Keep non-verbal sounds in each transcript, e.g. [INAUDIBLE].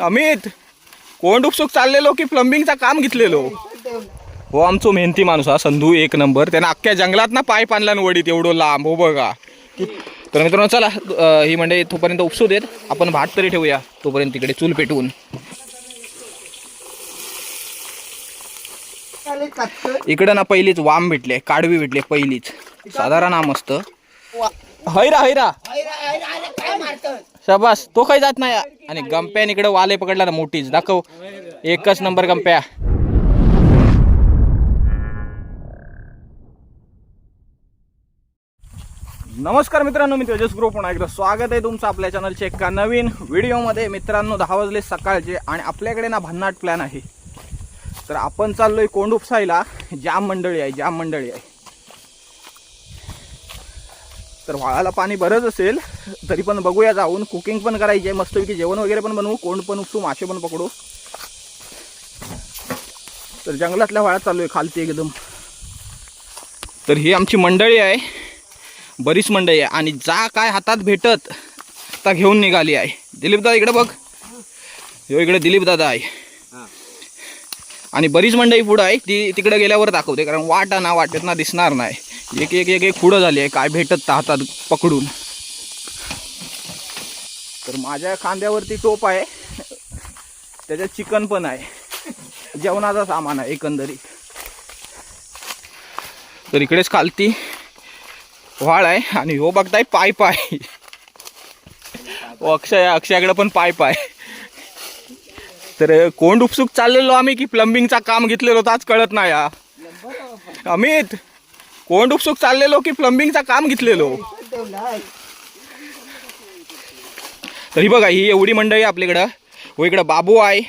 अमित कोण उपसुक चाललेलो की प्लंबिंगचा काम घेतलेलो? हो आमचो मेहनती माणूस हा संधू एक नंबर. त्यानं अख्ख्या जंगलात ना पाय पाणला वडीत एवढं लांब हो बघा. तर मित्रांनो चला ही म्हणजे तोपर्यंत उपसू देत आपण भात तरी ठेवूया तोपर्यंत तिकडे चूल पेटवून. इकडं ना पहिलीच वाम भेटले काडवी भेटले पहिलीच. साधारण नाम असतं हैरा हैरा शबास. तो काही जात नाही. आणि गंप्यान इकडे वाले पकडला ना मोठीच. दाखव. एकच नंबर गंप्या. नमस्कार मित्रांनो मी तेजस ग्रुप पुन्हा एकदा स्वागत आहे तुमचं आपल्या चॅनलच्या एका नवीन व्हिडिओमध्ये मित्रांनो दहा वाजले सकाळचे आणि आपल्याकडे ना भन्नाट प्लॅन आहे. तर आपण चाललोय कोंडुपसाईला. जाम मंडळी आहे जाम मंडळी आहे. तर वाळाला पाणी बरंच असेल तरी पण बघूया जाऊन. कुकिंग पण करायची आहे मस्तपैकी जेवण वगैरे पण बनवू कोंड पण उपसू मासे पण पकडू. तर जंगलातल्या वाळात चालू आहे खालती एकदम. तर ही आमची मंडळी आहे बरीच मंडळी आहे आणि जा काय हातात भेटत आता घेऊन निघाली आहे. दिलीप दादा इकडे बघ. ह्यो इकडे दिलीप दादा आहे. आणि बरीच मंडळी पुढं आहे ती तिकडे गेल्यावर दाखवते कारण वाटा ना वाटेत ना दिसणार नाही. एक एक एक एक पुढं झाली आहे. काय भेटत हातात पकडून. तर माझ्या खांद्यावरती टोप आहे. त्याच्यात चिकन पण आहे. जेवणाचा सामान आहे एकंदरीत. तर इकडेच खालती वाळ आहे आणि हो बघताय पाय पाय. हो, अक्षय अक्षयाकडे पण पाय पाय. तर कोंड उपसुक चाललेलो आम्ही की प्लंबिंगचा काम घेतलेलो तर आज कळत नाही हा. अमित! कोंड उपसूक चाललेलो की प्लंबिंगचा काम घेतलेलो? तरी बघा ही एवढी मंडळी आहे आपल्याकडं. व इकडं बाबू आहे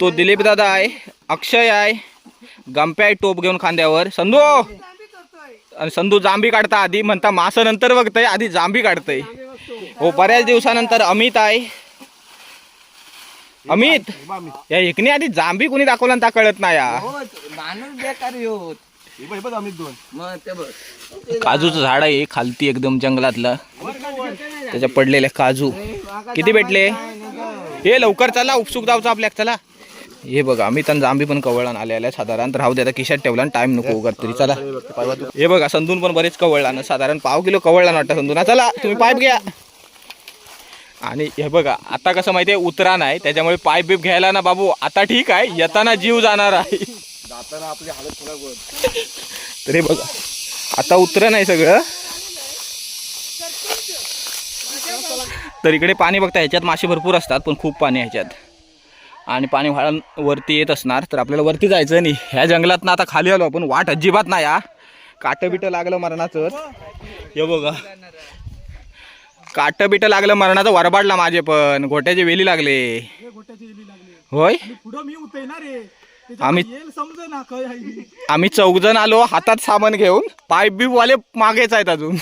तो दिलीप दादा आहे अक्षय आहे गंप्या आहे टोप घेऊन खांद्यावर. संधू आणि संधू जांभी काढता आधी म्हणता मासं नंतर बघतय आधी जांभी काढतय. हो बऱ्याच दिवसानंतर अमित आहे. अमित या एकने आधी जांभी कोणी दाखवला ना कळत नाही या. काजूचं झाड आहे खालती एकदम जंगलातलं. त्याच्या पडलेले काजू. किती भेटले? हे लवकर चला उपसुक जावचं आपल्या चला. हे बघा आम्ही तर जांभी पण कवळण आले आल्या साधारण. तर राहू द्या आता खिशात ठेवला टाइम नको उगाच तरी. चला. हे बघा संधून पण बरेच कवळला ना साधारण पाव किलो कवळला वाटतं संधू ना चला तुम्ही पाईप घ्या. आणि हे बघा आता कसं माहितीये उतरा नाही त्याच्यामुळे पाईप बीप घ्यायला ना बाबू आता ठीक आहे येताना जीव जाणार आहे. तर हे बघा. आता उतर नाही सगळं. तर इकडे पाणी बघता ह्याच्यात मासे भरपूर असतात पण खूप पाणी ह्याच्यात. आणि पाणी व्हाळा वरती येत असणार तर आपल्याला वरती जायचं नाही. ह्या जंगलात ना आता खाली आलो आपण. वाट अजिबात नाही हा. काटं बिटं लागलं मरणाचं. हे बघा. काटं बिटं लागलं मरणाचं वरबाडला माझे पण. गोट्याचे वेली लागले. होय? पुढं मी उतरणार रे आम्ही ना काय आहे ही. आम्ही चौघजण आलो हातात सामान घेऊन पाईप बीप वाले मागेच आहेत अजून.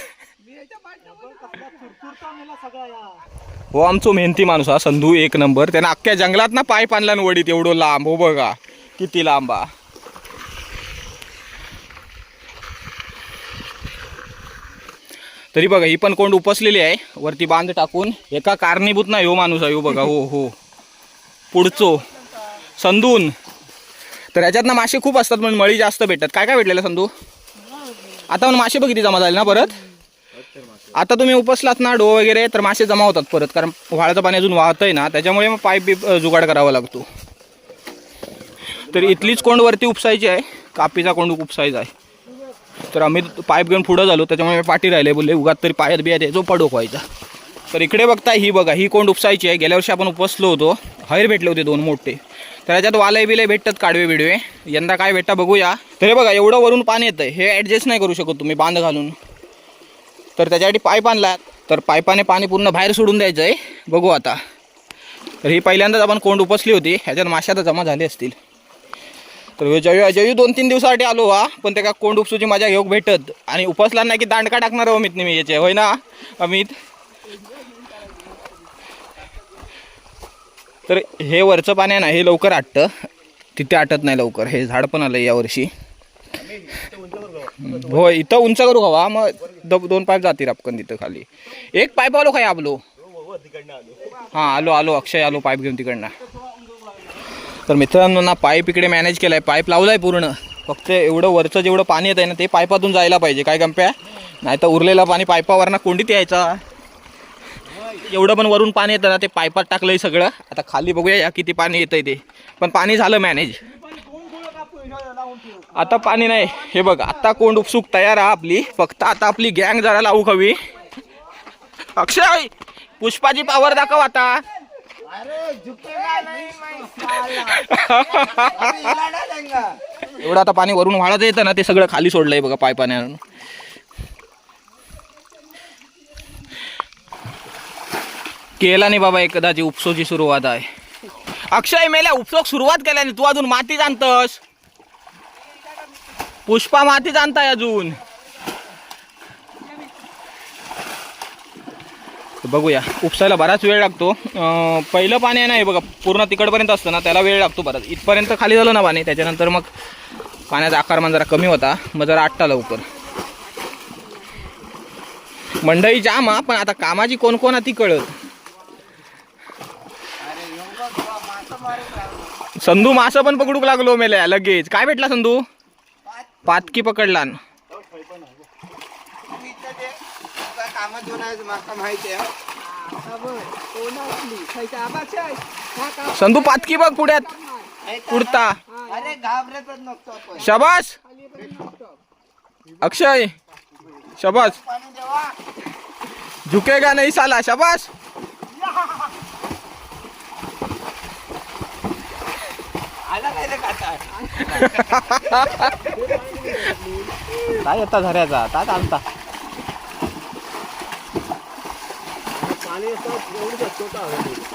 हो आमचो मेहनती माणूस हा संधू एक नंबर. त्यानं अख्ख्या जंगलात ना पाय पाणला न वडीत एवढं लांब. हो बघा किती लांब. तरी बघा ही पण कोंड उपसलेली आहे. वरती बांध टाकून एका कारणीभूत नाही हो माणूस आहे हो बघा हो हो. पुढचो संधून. तर याच्यात ना मासे खूप असतात पण मळी जास्त भेटतात. काय काय भेटलेलं संधू आता पण मासे बघ जमा झाले ना परत. आता तुम्ही उपसलात ना डो वगैरे तर मासे जमा होतात परत. कारण व्हाळाचं पाणी अजून वाहतंय ना त्याच्यामुळे मग पाईप बीप जुगाड करावा लागतो. तर इथलीच कोंड वरती उपसायची आहे. कापीचा कोंड उपसायचा आहे. तर आम्ही पाईप घेऊन पुढं झालो त्याच्यामुळे मी पाठी राहिले बोलले उगात तरी पायात बियात यायचो पडोक व्हायचा. तर इकडे बघता ही बघा ही कोंड उपसायची आहे. गेल्या वर्षी आपण उपसलो होतो. हैर भेटले होते दोन मोठे. तर याच्यात वालय बिलय भेटतात काढवे बिडवे. यंदा काय भेटता बघूया. तर हे बघा एवढं वरून पाणी येतं हे ॲडजस्ट नाही करू शकत तुम्ही बांध घालून. तर त्याच्यासाठी पाईप आणला तर पाईपाने पाणी पूर्ण बाहेर सोडून द्यायचं आहे बघू आता. तर ही पहिल्यांदाच आपण कोंड उपसली होती. ह्याच्यात माश्या तर जमा झाले असतील. तर जयू जयू दोन तीन दिवसासाठी आलो हा पण त्या कोंड उपसूची मजा घेऊ भेटत. आणि उपसला नाही की दांडका टाकणार अमित मी याचे. होय ना अमित? तर हे वरचं पाणी आहे ना हे लवकर आटतं. तिथे आटत नाही लवकर. हे झाड पण आलं यावर्षी होय इथं उंच करू हवा मग द- दोन पाईप जातील आपकन तिथं खाली. एक पाईप आलो काय आपलो हां आलो आलो. अक्षय आलो पाईप घेऊन तिकडनं. तर मित्रांनो ना पाईप इकडे मॅनेज केलाय. पाईप लावलाय पूर्ण. फक्त एवढं वरचं जेवढं पाणी येत आहे ना ते पाईपातून जायला पाहिजे. काय गंप्या? नाही तर उरलेलं पाणी पाईपावरनं कोंडीत यायचा. एवढं पण वरून पाणी येतं ना ते पायपात टाकलंय सगळं. आता खाली बघूया या किती पाणी येतंय ते. पण पाणी झालं मॅनेज आता पाणी नाही. हे बघ आता कोंड उपसूक तयार आहे आपली. फक्त आता आपली गँग जरा लावू हवी अक्षय पुष्पाची पावर दाखव आता. एवढं आता पाणी वरून वाढत येतं ना ते सगळं खाली सोडलंय बघा पायपाने केला नाही बाबा एकदाची उपसोची सुरुवात आहे. अक्षय मेल्या उपसोक सुरुवात केल्याने तू अजून माती जाणतस. पुष्पा माती जाणताय अजून. बघूया. उपसायला बराच वेळ लागतो. पहिलं पाणी आहे ना हे बघा पूर्ण तिकडपर्यंत असतं ना त्याला वेळ लागतो बराच. इथपर्यंत खाली झालं ना पाणी त्याच्यानंतर मग पाण्याचा आकारमान जरा कमी होता. मग जरा आटता लवकर. मंडई जाम हा पण आता कामाची कोण कोण आहे ती कळत. संधू मासा पण पकडूक लागलो मेल्या लगेच. काय भेटला संधू पातकी पकडला संधू पातकी बघ पुढ्यात. उडता शबास. अक्षय. शबास. झुके का झुकेगा नहीं साला. शबास. काय रे काटा काय येता झऱ्याचा तात का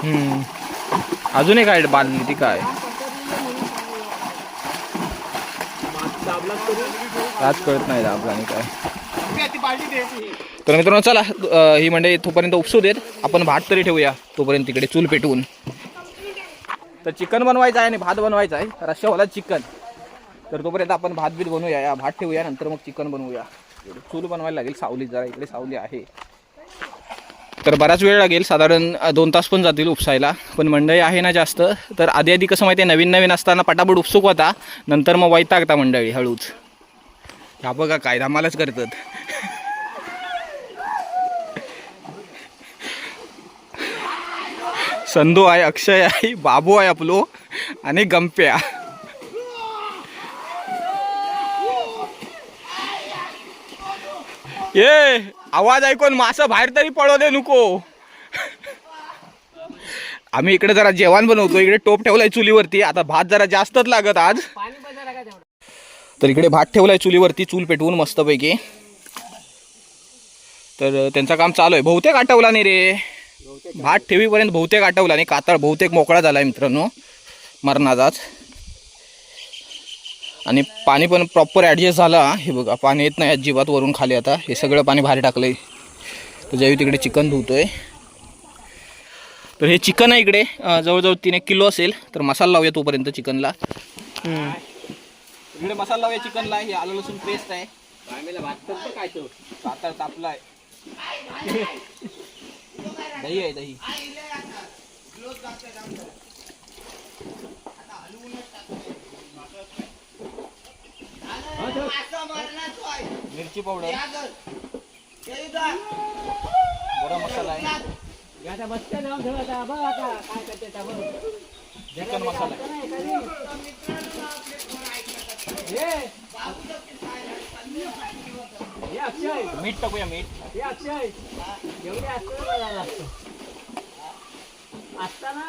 हम्म. अजून एक आहे बादली ती काय? दाबला तरी आज कळत नाही आपला आणि काय. ती बाल्टी दे तर मित्रांनो चला अं, ही मंडळी तोपर्यंत उपसू देत. आपण भात तरी ठेवूया. तोपर्यंत तिकडे चूल पेटवून. तर चिकन बनवायचं आहे आणि भात बनवायचा आहे. रश्यावाला चिकन. तर तोपर्यंत आपण भात बीत बनवूया. या भात ठेवूया नंतर मग चिकन बनवूया. चूल बनवायला लागेल सावली जरा इकडे सावली आहे. तर बराच वेळ लागेल साधारण दोन तास पण जातील उपसायला. पण मंडळी आहे ना जास्त. तर आधी आधी कसं माहिती आहे नवीन नवीन असताना पटापट उपसूक होता. नंतर मग वैतागता मंडळी हळूच. ह्या बघा कायदा धमालच करतात. संधू आहे अक्षय आहे बाबू आहे आपलो आणि गंप्या. ये आवाज ऐकून मासं बाहेर तरी पडू दे नको. आम्ही इकडे जरा जेवण बनवतो इकडे टोप ठेवलाय चुलीवरती आता भात जरा जास्तच लागत आज. तर इकडे भात ठेवलाय चुलीवरती चूल पेटवून मस्तपैकी. तर त्यांचं काम चालू आहे. बहुतेक आठवला नाही रे. भात ठेवीपर्यंत बहुतेक आठवला नाही कातळ बहुतेक मोकळा झाला आहे मित्रांनो मरणाचाच. आणि पाणी पण प्रॉपर ॲडजस्ट झाला. हे बघा पाणी येत नाही अजिबात वरून खाली आता. हे सगळं पाणी बाहेर टाकलंय. तर ज्यावेळी तिकडे चिकन धुतोय. तर हे चिकन आहे इकडे. जवळजवळ तीन एक किलो असेल. तर मसाला लावूया तोपर्यंत चिकनला. इकडे मसाला लावूया चिकनला. हे आलं लसूण पेस्ट आहे. भात करतो काय तो? तापलाय. दही आहे दही. मिरची पावडर. बरं मसाला आहे. आता बसते जाऊन ठेवा आता बघ आता काय करते आता बघ चिकन मसाला हे. हे अक्षय. मीठ टाकूया मीठ. हे अक्षय. एवढे असतं असताना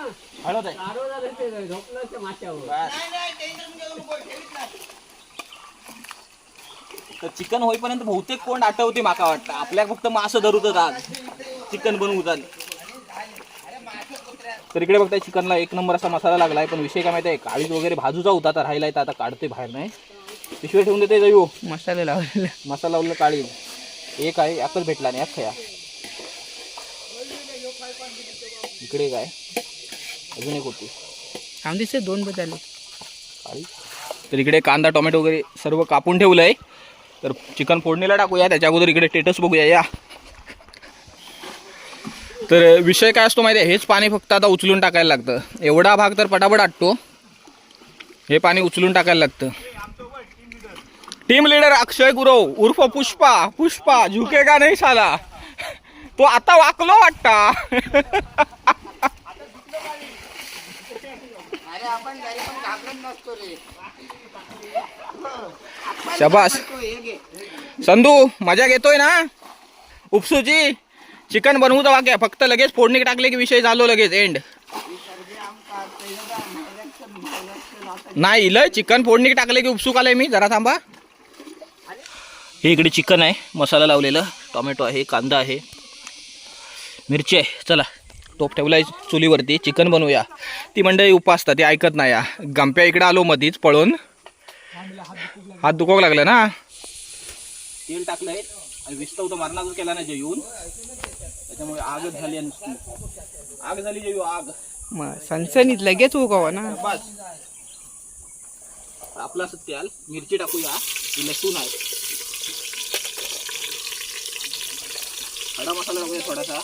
हळद आहे. ते झोपलं ते माथ्यावर बस. नाही नाही टेन्शन घेऊ नको ठेवीत नाही. तर चिकन होईपर्यंत बहुतेक कोण आठवते माका वाटतं. आपल्या फक्त मासं धरूतच आज. चिकन बनवू झाले. तर इकडे बघताय चिकनला एक नंबर असा मसाला लागलाय पण विषय काय माहिती आहे? काळीज वगैरे भाजूचा होता तर राहिलाय तर आता काढते बाहेर नाही? पिशवी ठेवून देते जाऊ मसाले लावलेले मसाला लावलेला काळीज एक आहे एकच भेटला नाही अख्खया इकडे काय अजून एक होती. आम दिसते दोन बदलले काळी. तर इकडे कांदा टोमॅटो वगैरे सर्व कापून ठेवलंय. तर चिकन फोडणीला टाकूया त्याच्या अगोदर इकडे टेटस बघूया या. तर विषय काय असतो माहिती आहे? हेच पाणी फक्त आता उचलून टाकायला लागतं. एवढा भाग तर पटापट आटतो. हे पाणी उचलून टाकायला लागतं. टीम लीडर अक्षय गुरव उर्फ पुष्पा पुष्पा झुकेगा नाही साला तो आता वाकलो वाटता. शबास. संधू मजा घेतोय ना? उपसूची चिकन बनवू तर वाक्या फक्त लगेच फोडणी टाकले की विषय झालो लगेच एंड नाही लय चिकन फोडणी टाकले की उपसूक आलाय मी. जरा थांबा. हे इकडे चिकन आहे मसाला लावलेलं टोमॅटो आहे कांदा आहे मिरची आहे. चला टोप ठेवलाय चुलीवरती. चिकन बनवूया. ती मंडळी उपासतात ती ऐकत नाही. या गंप्या इकडे आलो मधीच पळून. हात दुखोक लागला ना? तेल टाकलंय. आणि विस्तव तर मारणाच केला नाही येऊन त्याच्यामुळे आगच झाली आहे आग झाली जेऊ आग. मग सणसणीत लगेच उगवा ना. बस. आपला सत्याल मिरची टाकूया. लसूण आहे. खडा मसाला टाकूया थोडासा.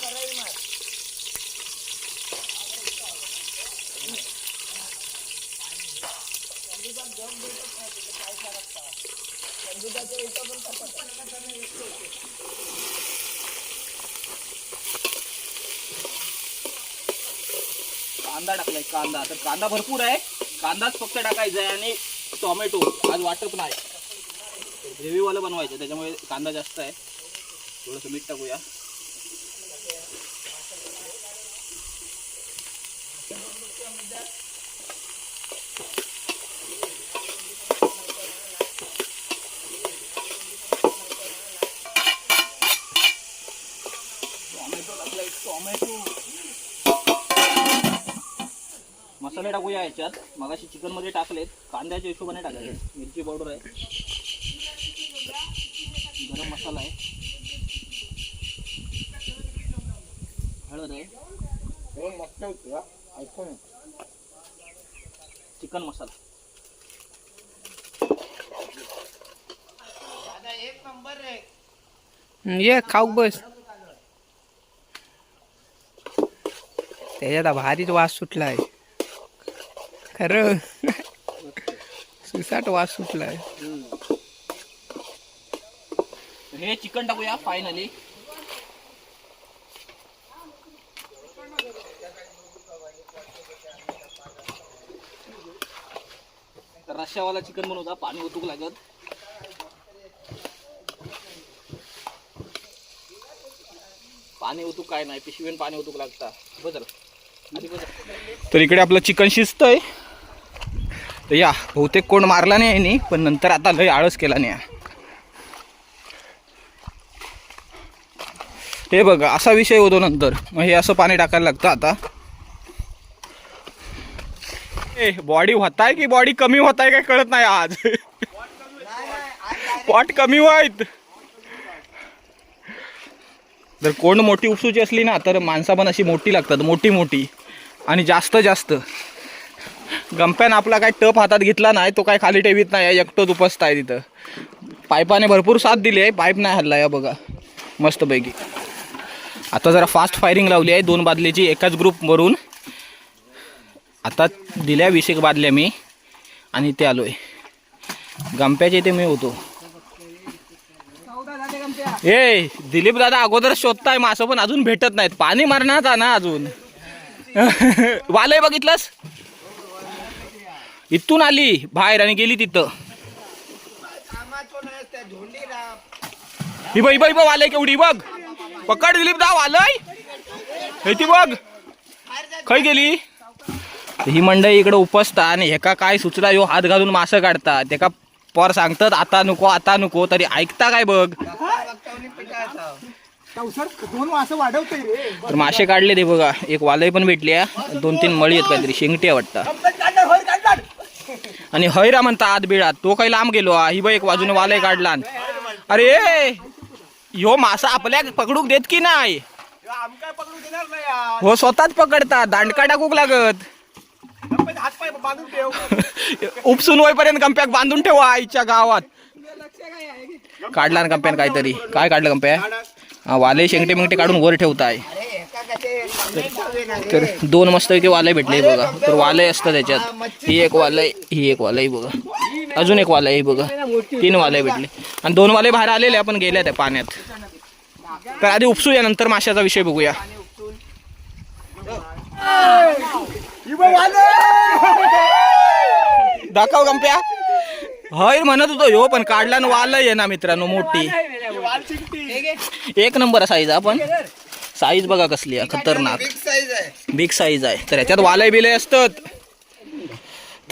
कांदा टाकलाय कांदा. तर कांदा भरपूर आहे. कांदाच फक्त टाकायचा आहे आणि टोमॅटो. आज वाटत नाही. ग्रेव्हीवालं बनवायचं त्याच्यामुळे कांदा जास्त आहे. थोडंसं मीठ टाकूया टोमॅटो टाकलाय टोमॅटो मसाले टाकूया याच्यात. मगाशी चिकनमध्ये टाकलेत. कांद्याच्या हिशोबाने टाकायचे. मिरची पावडर आहे. गरम मसाला आहे. हळद आहे. चिकन मसाला. ये खाऊ बस. त्याच्यात भारीच वास सुटलाय. खरं. सुसाट वास सुटलाय. हे चिकन टाकूया फायनली रश्यावाला चिकन बनवता पाणी ओतूक लागत. पाणी ओतूक काय नाही पिशवीन पाणी ओतूक लागता. बदल. तर इकडे आपलं चिकन शिजतंय. तर या बहुतेक कोण मारला नाही यांनी पण नंतर आता लय आळस केला नाही हे बघ असा विषय होतो नंतर. मग हे असं पाणी टाकायला लागतं आता. ए बॉडी होताय की बॉडी कमी होताय काय कळत नाही आज? पॉट कमी व्हायत जर कोण मोठी उपसूची असली ना तर माणसा पण अशी मोठी लागतात मोठी मोठी आणि जास्त जास्त गंप्यान आपला काय टप हातात घेतला नाही तो काय खाली ठेवीत नाही एकटोच उपसत आहे तिथं. पाईपाने भरपूर साथ दिली आहे पाईप नाही हल्ला या बघा मस्तपैकी. आता जरा फास्ट फायरिंग लावली आहे दोन बादलीची एकाच ग्रुपवरून आता दिल्या वीस एक बादल्या मी आणि ते आहे गंप्याच्या इथे मी होतो. ए दिलीप दादा अगोदर शोधताय मासं पण अजून भेटत नाहीत. पाणी मारणार ना अजून. [LAUGHS] वालय बघितलंस? इथून आली बाहेर आणि गेली तिथं. ही बाई बाई वालय केवढी बघ. पकड दिलीप दा वालय. हे ती बघ. खय गेली? ही मंडळी इकडे उपसता आणि एका काय सुचला यो हात घालून मासं काढतात. एका पर सांगतात आता नको आता नको तरी ऐकता काय बघ? तर मासे काढले ते बघा. एक वालय पण भेटली आहे. दोन तीन मळी आहेत काहीतरी शेंगटी आहे वाटतं. आणि हैरा म्हणता आत बिळात. तो काही लांब गेलो ही बाई एक बाजूने वालय काढला अरे ह्यो मासा आपल्या पकडूक देत की नाही? हो स्वतःच पकडतात दांडका टाकूक लागत. [LAUGHS] उपसून होईपर्यंत कंप्याक बांधून ठेवा आईच्या गावात. काढला ना कंप्यान काहीतरी. काय काढलं कंप्या हा, वाले शेंगटे मिंगटे काढून वर ठेवताय. तर दोन मस्त इथे वाले भेटले बघा. तर वालय असतं त्याच्यात. ही एक वालय ही एक वालय बघा. अजून एक वालय आहे बघा. तीन वाले भेटले. आणि दोन वाले बाहेर आलेले आपण गेल्या त्या पाण्यात. तर आधी उपसूया नंतर माशाचा विषय बघूया. दाखव गंप्या. हय म्हणत होतो ह्यो पण काढला न वालय आहे ना मित्रांनो मोठी. एक नंबर साईज आपण. साईज बघा कसली आहे खतरनाक. बिग साईज आहे. तर याच्यात वालय बिलय असतात.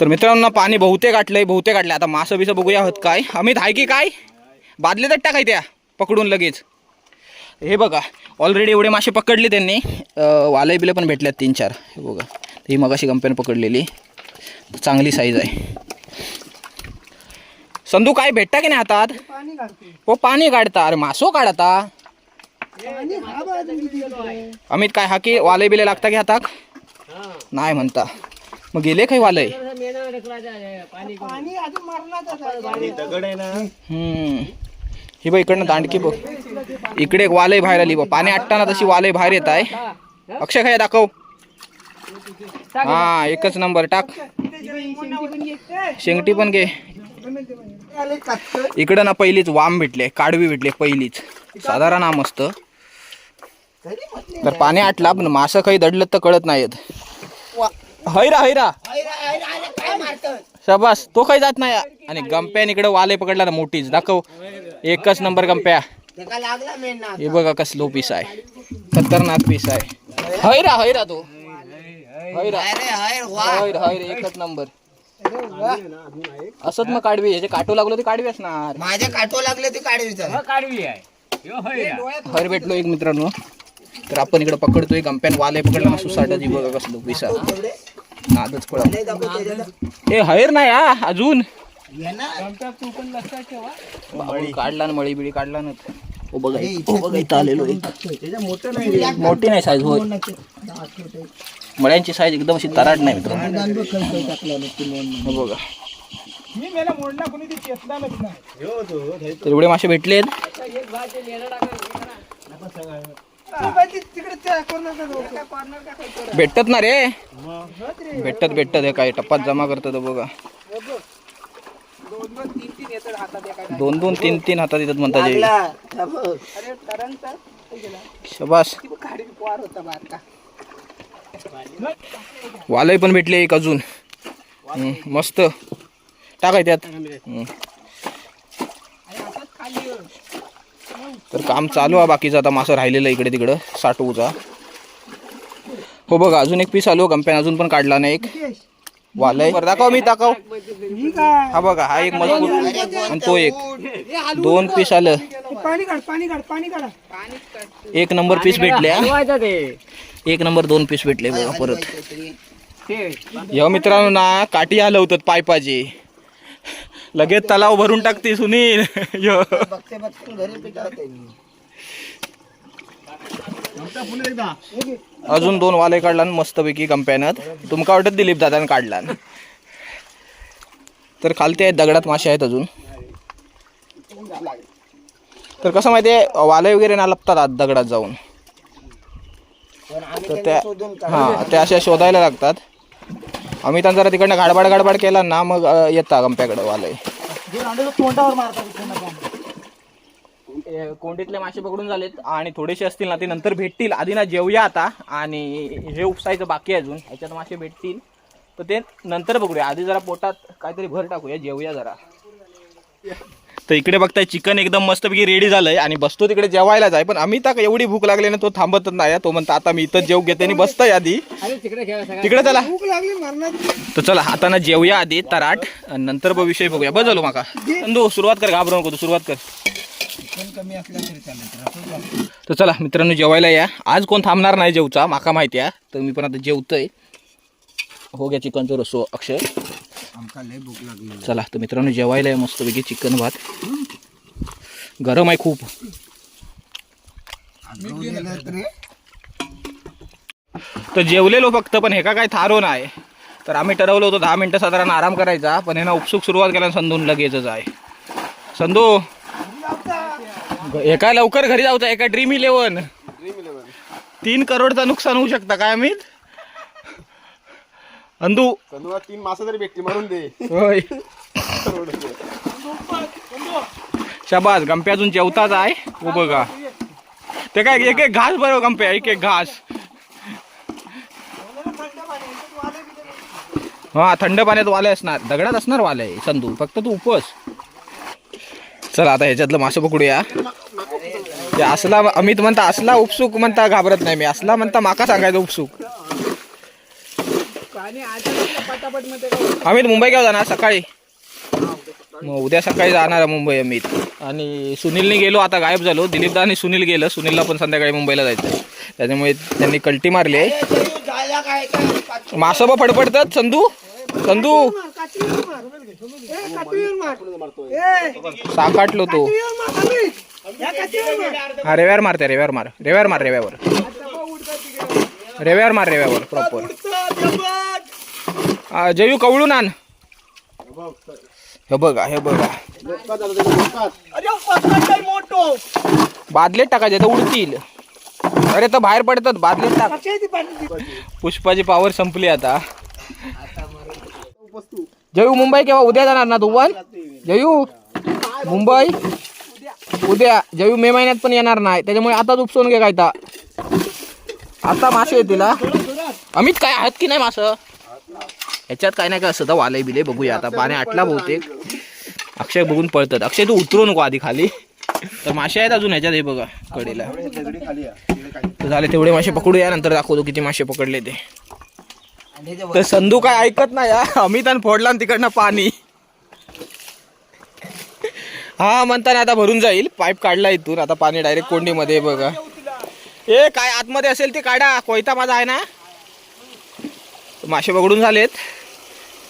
तर मित्रांनो पाणी बहुतेक आटलंय बहुतेक आटलंय. आता मासं बिसं बघूया होत काय. अमित आहे की काय? बादले तर टाकाय त्या पकडून लगेच. हे बघा ऑलरेडी एवढे मासे पकडले त्यांनी. वालय बिले पण भेटल्यात तीन चार. हे बघा ही मगाशी कंपनी पकडलेली. चांगली साईज आहे. संधू काय भेटता की नाही हातात? हो पाणी काढता. अरे मासो काढता. अमित काय हा की वालय बिले लागता की हाताक नाही म्हणता. मग गेले काही वालय? दगड आहे ना. हम्म. ही बघ इकडनं दांडकी बघ. इकडे एक वालय बाहेर आली बघ. पाणी आटताना तशी वालय बाहेर येत आहे. अक्षय काय दाखव. हा एकच नंबर टाक. शेंगटी पण घे. इकडं ना पहिलीच वाम भेटले काडवी भेटले पहिलीच. साधारण आम असतं तर पाणी आटला पण मासं काही दडलं तर कळत नाहीत हैरा हैरा शबास तो काही जात नाही. आणि गंप्यान इकडे वाले पकडला ना मोठीच. दाखव एकच नंबर गंप्या. हे बघा कसलो पीस आहे. खतरनाक पीस आहे. हैरा हैरा तो. हैरा एकच नंबर. असंच मग काढवी याचे काटो लागलो ते काढवी असणार. माझ्या काठो लागले ते काढवी हर भेटलो एक मित्रांनो. तर आपण इकडे पकडतोय गंप्यान वाले पकडला ना सुसाटाची बघा कसलो पिसा नादच पडा. हे हैर नाही हा अजून. काढला ना मळी बिळी काढला ना ओ बघा ओ बघा इथं आलेलो एक मोठी नाही साईज होय. मळ्यांची साईज एकदम अशी तराट नाही मित्रांनो. हे बघा. तर एवढे मासे भेटलेत. भेटतात ना रे? भेटतात भेटतात. हे काय टप्पात जमा करतात बघा. दोन दोन तीन तीन हातात येतात म्हणतात हे. शबास. वालय पण भेटले एक अजून. मस्त. टाकाय त्यात. तर काम चालू आहे बाकीचं. आता मासं राहिलेलं आहे इकडे तिकडं. साठवूचा. हो बघा अजून एक पीस आलो. गंप्यान अजून पण काढला नाही एक. वालय. बरं दाखव मी दाखव. हा बघा हा एक मजबूत आणि तो एक. दोन पीस आलं. पाणी काढ पाणी काढ पाणी काढा. एक नंबर पीस भेटले हा. एक नंबर दोन पीस भेटले बघा परत. ह्या मित्रांनो ना काठी हलवतात पायपाची. लगेच तलाव भरून टाकते सुनील. [LAUGHS] बघते बघते घरी अजून दोन वाले काढला मस्तपैकी कंपॅनत तुमका वाटत दिलीप दादान काढला. तर खालते आहेत दगडात मासे आहेत अजून. तर कसं माहितीये वाले वगैरे ना लपतात आत दगडात जाऊन. तर त्या हा त्या अशा शोधायला लागतात. आम्ही त्यांना जरा तिकडनं गाडबाड गाडबाड केला ना मग येता कंप्याकडे वाले. तोंडावर मारतात कोंडीतले मासे पकडून झालेत आणि थोडेसे असतील ना ते नंतर भेटतील. आधी ना जेवूया आता आणि हे उपसायचं बाकी आहे अजून. ह्याच्यात मासे भेटतील. तर ते नंतर बघूया. आधी जरा पोटात काहीतरी भर टाकूया. जेवूया जरा. तर इकडे बघताय चिकन एकदम मस्तपैकी रेडी झालंय आणि बसतो तिकडे जेवायला जाय. पण आम्ही तर एवढी भूक लागली ना तो थांबतच नाही तो म्हणतो आता मी इथं जेव घेते आणि बसतोय आधी. तिकडे चला. भूक लागली मरणाची. तर चला आता ना जेवूया आधी तराट. आणि नंतर बघ विषय बघूया. बस झालो माका. नंदू सुरुवात कर घाबरू नको तू सुरुवात कर. तर चला मित्रांनो जेवायला या. आज कोण थांबणार नाही जेवचा माका माहिती आहे. तर मी पण आता जेवतोय. हो गया चिकनचा रसो अक्षय. आमका लय भूक लागली. चला तर मित्रांनो जेवायला आहे मस्तपैकी चिकन भात. गरम आहे खूप. तर. जेवलेलो फक्त पण हे काय थारो नाही. तर आम्ही ठरवलं होतं दहा मिनटं साधारण आराम करायचा पण हे ना उपसुक सुरुवात केला संधून लगेचच आहे. संधू एका लवकर घरी जाऊचा एका ड्रीम इलेव्हन तीन करोडचं नुकसान होऊ शकतं काय अमित? अंदू. तीन मासा तरी भेटली म्हणून दे. होय. शाबास गंप्या अजून जेवताच आहे. हो बघा. ते काय एक एक घास बरोबर गंप्या एक एक घास. हा थंड पाण्यात वाले असणार. दगडात असणार वाले संधू फक्त तू उपस. चला आता ह्याच्यातलं मासे पकडूया. असला अमित म्हणता असला उपसुक म्हणता घाबरत नाही मी. असला म्हणता माका सांगायचं उपसुक. अमित मुंबई केव्हा जाणार सकाळी? मग उद्या सकाळी जाणार मुंबई अमित. आणि सुनीलने गेलो आता गायब झालो. दिलीपदा आणि सुनील गेलं. सुनीलला पण संध्याकाळी मुंबईला जायचं त्याच्यामुळे त्यांनी कल्टी मारली आहे. फडफडतात संधू संधू काठीवर साकाटलो तो. हा रेव्यावर मारते रेव्यावर मार. रेव्यावर मार रेव्यावर रेव्यावर मार रेव्यावर प्रॉपर जयू कवळून आण. हे बघा हे बघा. बादलेत टाकायचे तर उडतील. अरे तर बाहेर पडतात बादलेत टाक. पुष्पाची पावर संपली आता. जयू मुंबई केव्हा? उद्या जाणार ना तू पण जयू मुंबई? उद्या. जयू मे महिन्यात पण येणार नाही. त्याच्यामुळे आताच उपसून घे काय. आता मासे येतील. अमित काय आहेत की नाही मासं? ह्याच्यात काय नाही काय असं तर वालय बिले बघूया. आता पाणी आटला बहुतेक. अक्षय बघून पळतात. अक्षय तू उतरू नको आधी खाली. तर मासे आहेत अजून ह्याच्यात हे बघा कडेला. झाले तेवढे मासे पकडूया. नंतर दाखवतो किती मासे पकडले ते. तर संधू काय ऐकत नाही. अमित आणि फोडला तिकडनं पाणी. हा म्हणताना आता भरून जाईल. पाईप काढला इथून. आता पाणी डायरेक्ट कोंडीमध्ये बघा. ए काय आतमध्ये असेल ते काढा. कोयता माझा आहे ना? मासे पकडून झालेत.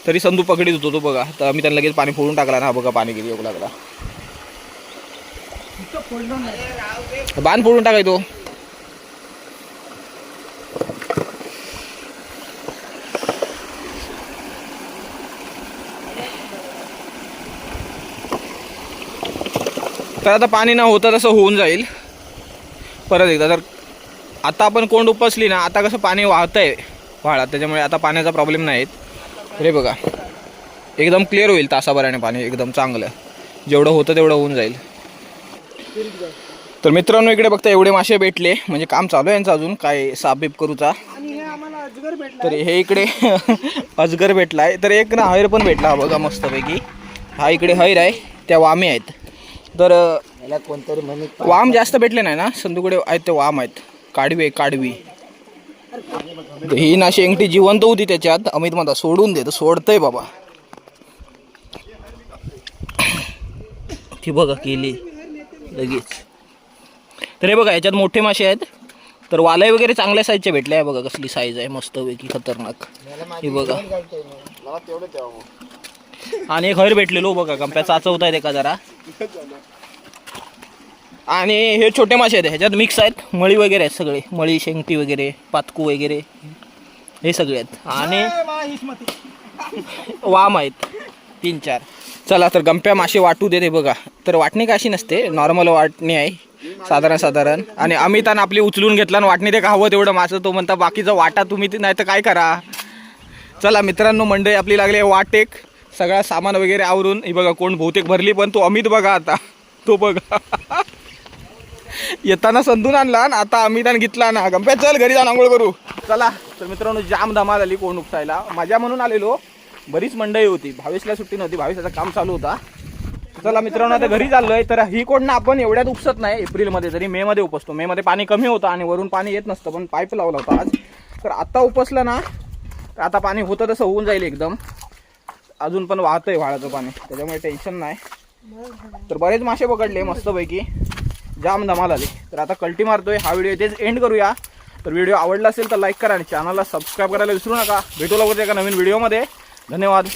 तरी संधू पकडीत होतो तो बघा. तर आम्ही त्यांना लगेच पाणी फोडून टाकला ना. बघा पाणी किती येऊ लागला. बांध फोडून टाकाय तो तर आता पाणी न होतं तसं होऊन जाईल. परत एकदा. तर आता आपण कोंड उपसली ना आता कसं पाणी वाहतंय व्हाळात त्याच्यामुळे आता पाण्याचा प्रॉब्लेम नाही रे बघा. एकदम क्लिअर होईल तासाभराने पाणी एकदम चांगलं. जेवढं होतं तेवढं होऊन जाईल. तर मित्रांनो इकडे बघता एवढे मासे भेटले. म्हणजे काम चालू आहे यांचं अजून काय साबीप करूचा. हे अजगर भेटला तर हे इकडे [LAUGHS] अजगर भेटलाय. तर एक ना हैर पण भेटला हा बघा मस्तपैकी. हा इकडे हैर आहे त्या वामे आहेत. तर याला कोणतरी वाम जास्त भेटले नाही ना? संधूकडे आहेत ते वाम आहेत. काडवी आहे काडवी. तर ही ना शेंगटी जिवंत होती त्याच्यात. अमित म्हणता सोडून दे तर सोडतंय बाबा. ती बघा केली. लगेच. तर हे बघा याच्यात मोठे मासे आहेत. तर वालय वगैरे चांगल्या साईजचे भेटले आहे बघा कसली साईज आहे मस्तपैकी खतरनाक. ही बघा. आणि एक हर भेटलेलो बघा गंप्या चाचवत आहेत एका जरा. आणि हे छोटे मासे आहेत ह्याच्यात मिक्स आहेत. मळी वगैरे आहेत सगळे. मळी शेंगटी वगैरे पातकू वगैरे. हे सगळे आहेत. आणि वाम आहेत. तीन चार. चला तर गंप्या मासे वाटू देते बघा. तर वाटणी कशी नसते? नॉर्मल वाटणी आहे. साधारण साधारण. आणि अमितानं आपली उचलून घेतला आणि वाटणी ते का हवं तेवढं मासं. तो म्हणता बाकीचं वाटा तुम्ही नाही तर काय करा? चला मित्रांनो मंडळी आपली लागली वाटेक सगळा सामान वगैरे आवरून. ही बघा कोण बहुतेक भरली पण तो अमित बघा आता. तो बघा. [LAUGHS] येताना संधून आणला आणि आता आम्ही त्यानं घेतला ना. गंप्या चल घरी जाऊन आंघोळ करू. चला तर मित्रांनो जाम धमाल आली कोण उपसायला. मजा म्हणून आलेलो. बरीच मंडळी होती. भावेशला सुट्टी नव्हती. भावेशाचं काम चालू होता. चला मित्रांनो आता घरी चाललोय. तर ही कोण ना आपण एवढ्यात उपसत नाही. एप्रिलमध्ये तरी मे मध्ये उपसतो. मे मध्ये पाणी कमी होतं आणि वरून पाणी येत नसतं पण पाईप लावला होता आज. तर आता उपसलं ना तर आता पाणी होतं तसं होऊन जाईल एकदम. अजून पण वाहतंय व्हाळाचं पाणी. त्याच्यामुळे टेन्शन नाही. तर बरेच मासे पकडले मस्तपैकी. जाम धमाल आली. तर आता कल्टी मारतोय. हा व्हिडिओ इथेच एंड करूया. तर व्हिडिओ आवडला असेल तर लाईक करा आणि चॅनलला सबस्क्राईब करायला विसरू नका. भेटू लवकर एका नवीन व्हिडिओमध्ये धन्यवाद.